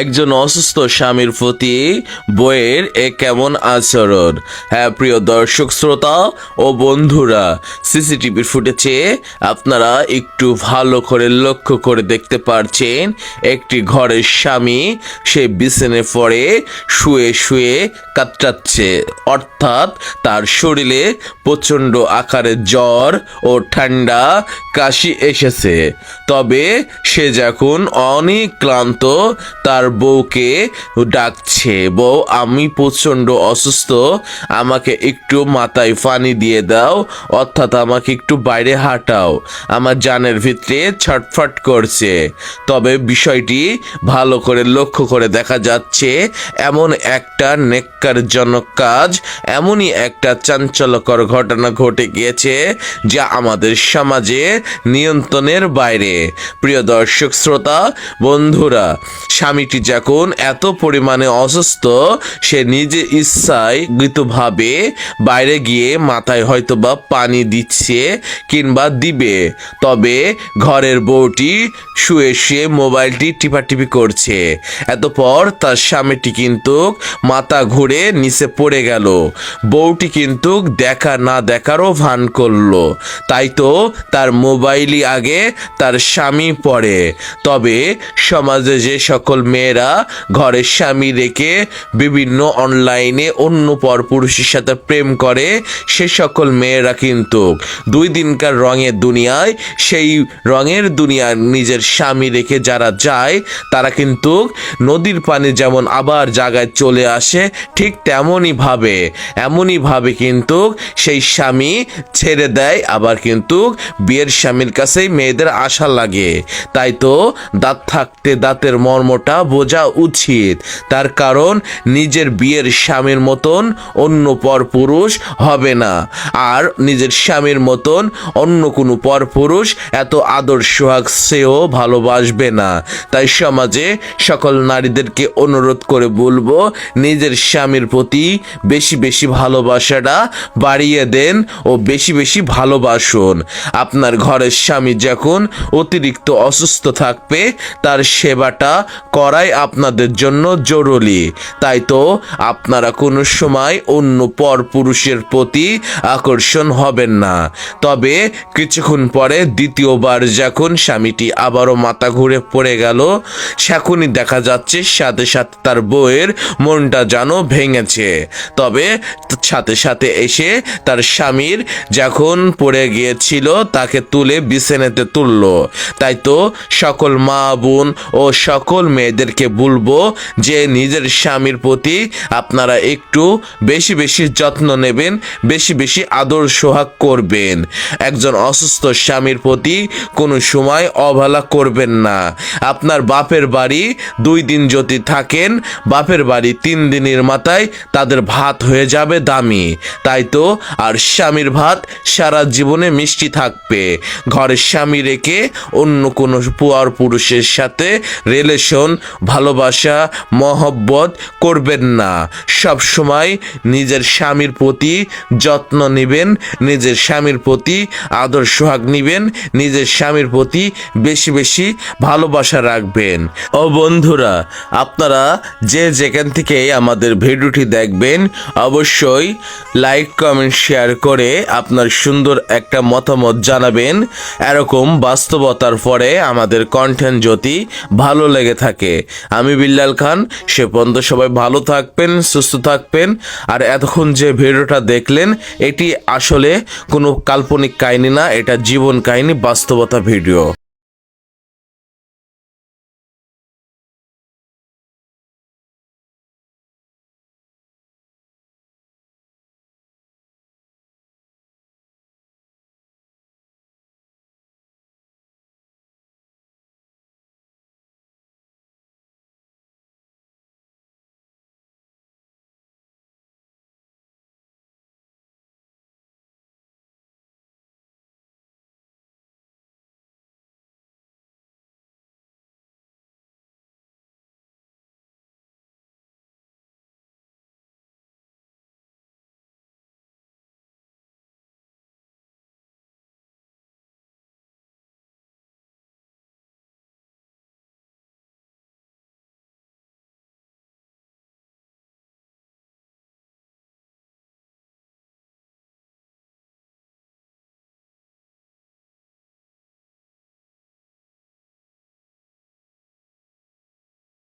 একজন অসুস্থ স্বামীর প্রতি বইয়ের এ কেমন আচরণ? হ্যাঁ প্রিয় দর্শক, শ্রোতা ও বন্ধুরা, সিসিটিভির ফুটেজে আপনারা একটু ভালো করে লক্ষ্য করে দেখতে পারছেন, একটি ঘরের স্বামী সে বিছানে পড়ে, শুয়ে শুয়ে কাতরাচ্ছে। অর্থাৎ তার শরীরে প্রচণ্ড আকারে জ্বর ও ঠান্ডা কাশি এসেছে। তবে সে যখন অনেক ক্লান্ত তার বউকে ডাকছে। বউ, আমি প্রচণ্ড অসুস্থ। আমাকে একটু মাথায় পানি দিয়ে দাও, অর্থাৎ আমাকে একটু বাইরে হাঁটাও। আমার জানের ভিতরে ছটফট করছে। তবে বিষয়টি ভালো করে লক্ষ্য করে দেখা যাচ্ছে, এমন একটা নেককারজনক কাজ, এমনই একটা চাঞ্চল্যকর ঘটনা ঘটে গিয়েছে, যা আমাদের সমাজে নিয়ন্ত্রণের বাইরে। প্রিয় দর্শক, শ্রোতা, বন্ধুরা স্বামীটি যখন এত পরিমাণে অসুস্থ, সে নিজে ইচ্ছায় গৃতভাবে বাইরে গিয়ে মাথায় হয়তোবা পানি দিচ্ছে কিংবা দিবে। তবে ঘরের বউটি শুয়ে শুয়ে মোবাইলটি টিপাটিপি করছে। এতপর তার স্বামীটি কিন্তু মাথা ঘুরে নিচে পড়ে গেল। বউটি কিন্তু দেখা না দেখারও ভান করল। তাই তো তার মোবাইলই আগে তার স্বামী পড়ে। তবে সমাজে যে সকল মেয়েরা ঘরের স্বামী রেখে বিভিন্ন অনলাইনে অন্য পরপুরুষের সাথে প্রেম করে, সে সকল মেয়েরা কিন্তু দুই দিনকার রঙের দুনিয়ায়, সেই রঙের দুনিয়ায় নিজের স্বামী রেখে যারা যায়, তারা কিন্তু নদীর পানি যেমন আবার জায়গায় চলে আসে, ঠিক তেমনই ভাবে, এমনই ভাবে কিন্তু সেই স্বামী ছেড়ে দেয়, আবার কিন্তু বিয়ের স্বামীর কাছেই মেয়েদের আশা লাগে। তাই তো দাঁত থাকতে দাঁতের মর্মটা বোঝা উচিত। তার কারণ, নিজের বিয়ের স্বামীর মতন অন্য পর পুরুষ হবে না। আর নিজের স্বামীর মতন অন্য কোনো পর পুরুষ এত আদর সোহাগ সেও ভালোবাসবে না। তাই সমাজে সকল নারীদেরকে অনুরোধ করে বলব, নিজের স্বামীর প্রতি বেশি বেশি ভালোবাসাটা বাড়িয়ে দেন ও বেশি বেশি ভালোবাসুন। আপনার ঘরের স্বামী যখন অতিরিক্ত অসুস্থ থাকবে, তার সেবাটা করাই আপনাদের জন্য জরুরি। তাই তো আপনারা কোনো সময় অন্য পর পুরুষের প্রতি আকর্ষণ হবেন না। তবে কিছুক্ষণ পরে দ্বিতীয়বার যখন স্বামীটি আবারও মাথা ঘুরে পড়ে গেল, সেখনই দেখা যাচ্ছে সাথে সাথে তার বউয়ের মনটা যেন ভেঙেছে। তবে সাথে সাথে এসে তার স্বামীর যখন পড়ে গিয়েছিল, তাকে তুলে বিছানাতে তুললো। তাই তো সকল মা বোন ও সকল মেয়েদেরকে বলব যে নিজের স্বামীর প্রতি আপনারা একটু বেশি বেশি যত্ন নেবেন, বেশি বেশি আদর সোহাগ করবেন। একজন অসুস্থ স্বামীর প্রতি কোনো সময় অবহেলা করবেন না। আপনার বাপের বাড়ি দুই দিন যদি থাকেন, বাপের বাড়ি তিন দিনের মাথায় তাদের ভাত হয়ে যাবে দামি। তাই তো আর স্বামীর ভাত সারা জীবনে মিষ্টি থাকবে। ঘরের স্বামী রেখে অন্য কোনো পুয়ার পুরুষের সাথে রিলেশন ভালোবাসা, মহব্বত করবেন না। সব সময় নিজের স্বামীর প্রতি যত্ন নেবেন, নিজের স্বামীর প্রতি আদর সোহাগ নেবেন, নিজের স্বামীর প্রতি বেশি বেশি ভালোবাসা রাখবেন। ও বন্ধুরা, আপনারা যে যেখান থেকে আমাদের ভিডিওটি দেখবেন, অবশ্যই লাইক, কমেন্ট, শেয়ার করে আপনার সুন্দর একটা মতামত জানাবেন। এরকম বাস্তবতার পরে আমাদের কন্টেন্ট যদি ভালো লেগে থাকে। আমি বিল্লাল খান, সে পর্যন্ত সবাই ভালো থাকবেন, সুস্থ থাকবেন। আর এতক্ষণ যে ভিডিওটা দেখলেন, এটি আসলে কোনো কাল্পনিক কাহিনী না, এটা জীবন কাহিনী, বাস্তবতা ভিডিও।